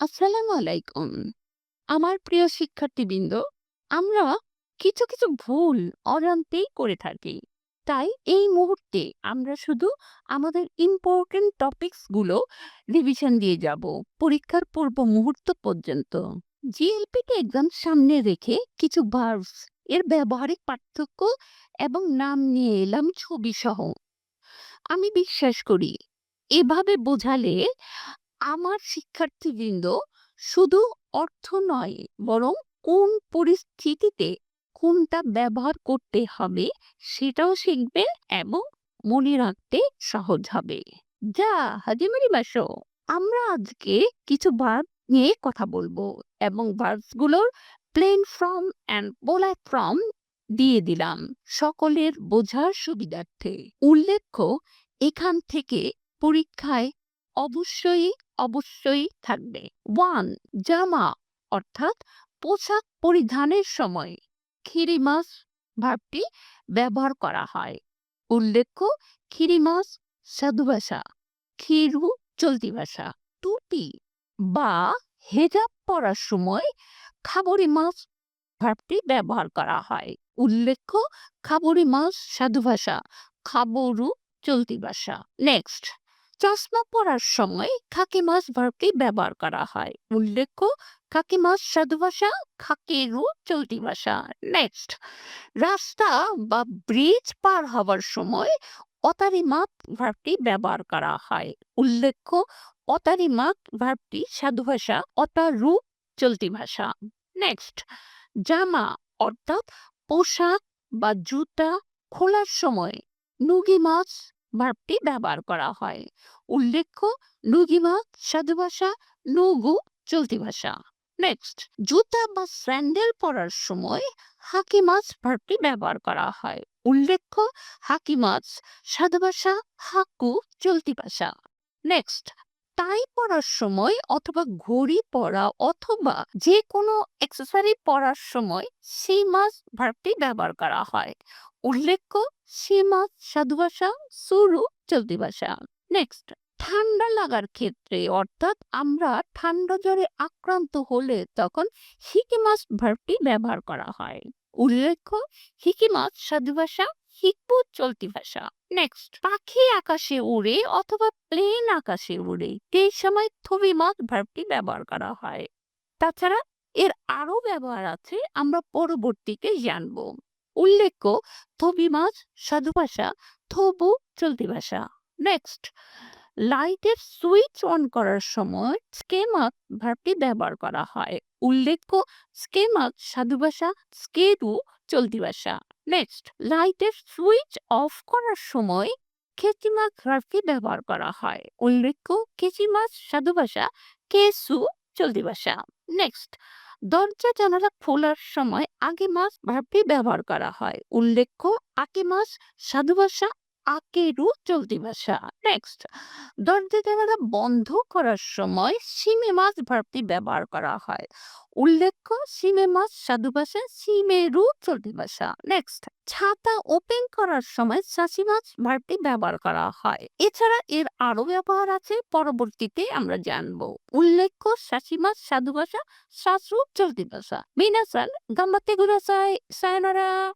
আসসালামু আলাইকুম। আমার প্রিয় শিক্ষার্থীবৃন্দ, আমরা কিছু, কিছু ভুল অজান্তেই করে থাকি। তাই এই মুহূর্তে আমরা শুধু আমাদের ইম্পোর্টেন্ট টপিকসগুলো রিভিশন দিয়ে যাব পরীক্ষার পূর্ব মুহূর্ত পর্যন্ত। জিএলপিটি এক্সাম সামনে রেখে কিছু ভার্বস এর ব্যবহারিক পার্থক্য এবং নাম নিয়ে এলাম ছবি সহ। আমি বিশ্বাস করি এভাবে বোঝালে আমার শিক্ষার্থীবৃন্দ শুধু অর্থ নয়, বরং কোন পরিস্থিতিতে কোনটা ব্যবহার করতে হবে সেটাও শিখবে এবং মনে রাখতে সহজ হবে। যা হাজিমারি বাসো, আমরা আজকে কিছু ভার্ব নিয়ে কথা বলব এবং ভার্বসগুলোর plain form and polar form দিয়ে দিলাম সকলের বোঝার সুবিধার্থে। উল্লেখ্য, এখান থেকে পরীক্ষায় অবশ্যই অবশ্যই থাকবে। ওয়ান, জামা, অর্থাৎ পোশাক পরিধানের সময় খিরিমাস ভাবটি ব্যবহার করা হয়। উল্লেখ্য খিরিমাস সাধু ভাষা, খিরু চলতি ভাষা। টুপি বা হেজাব পরার সময় খাবরি মাছ ভাবটি ব্যবহার করা হয়। উল্লেখ্য, খাবরি মাছ সাধু ভাষা, খাবরু চলতি ভাষা। নেক্সট চশমা পরার সময় খাকি মাছ ভার্বটি ব্যবহার করা হয়। উল্লেখ্য, খাকি মাছ সাধু ভাষা খাকেরু চলতি ভাষা। নেক্সট রাস্তা বা ব্রিজ পার হওয়ার সময় অতারিমাত ভার্বটি ব্যবহার করা হয়। উল্লেখ্য অতারিমাত ভার্বটি সাধু ভাষা অতারু চলতি ভাষা। নেক্সট জামা অর্থাৎ পোশাক বা জুতা খোলার সময় নুগি মাছ ভার্বটি ব্যবহার করা হয়। উল্লেখ্য নুগিমা সাধু ভাষা নুগু চলতি ভাষা। নেক্সট জুতা বা স্যান্ডেল পরার সময় হাকি মাছ ভার্বটি ব্যবহার করা হয়। উল্লেখ্য, হাকি মাছ সাধু ভাষা, হাকু, চলতি ভাষা। নেক্সট টাই পরার সময় অথবা ঘড়ি পরা অথবা যে কোনো অ্যাক্সেসরি পরার সময় সেই মাছ ভার্বটি ব্যবহার করা হয়। উল্লেখ্য সে মাছ সাধু ভাষা সুরু চলতি ভাষা। নেক্সট ঠান্ডা লাগার ক্ষেত্রে, অর্থাৎ আমরা ঠান্ডা জ্বরে আক্রান্ত হলে তখন হিকিমাস ভার্বটি ব্যবহার করা হয়। উল্লেখ্য হিকিমাস সাধু ভাষা হিকবু চলতি ভাষা। নেক্সট পাখি আকাশে উড়ে অথবা প্লেন আকাশে উড়ে এই সময় থবি মাছ ভার্বটি ব্যবহার করা হয়। তাছাড়া এর আরও ব্যবহার আছে, আমরা পরবর্তীতে জানব। উল্লেখ্য থবি মাছ সাধু ভাষা থবু, চলতি ভাষা। নেক্সট লাইটের সুইচ অন করার সময় স্কেমাক ভার্বটি ব্যবহার করা হয়। উল্লেখ্য স্কেমাক সাধু ভাষা স্কেরু চলতি ভাষা। নেক্সট, লাইটের সুইচ অফ করার সময় খেচিমাক ভার্বটি ব্যবহার করা হয়। উল্লেখ্য খেচিমাস সাধু ভাষা, কেসু চলতি ভাষা। নেক্সট, দরজা জানালা খোলার সময় আগে মাস ভার্বটি ব্যবহার করা হয়। উল্লেখ্য আকে মাস সাধু ভাষা আকেরু চলতি ভাষা। নেক্সট দরজা জানালা বন্ধ করার সময় সিমে মাছ ভার্বটি ব্যবহার করা হয়। উল্লেখ্য, সিমে মাছ সাধু ভাষা সিমেরু চলতি ভাষা। নেক্সট ছাতা ওপেন করার সময় শাসি মাছ ভার্বটি ব্যবহার করা হয়। এছাড়া এর আরও ব্যবহার আছে, পরবর্তীতে আমরা জানব। উল্লেখ্য শাসি মাছ সাধু ভাষা শাসু চলতি ভাষা। মিনাসান গাম্বাতে গুরাসাই সায়নারা।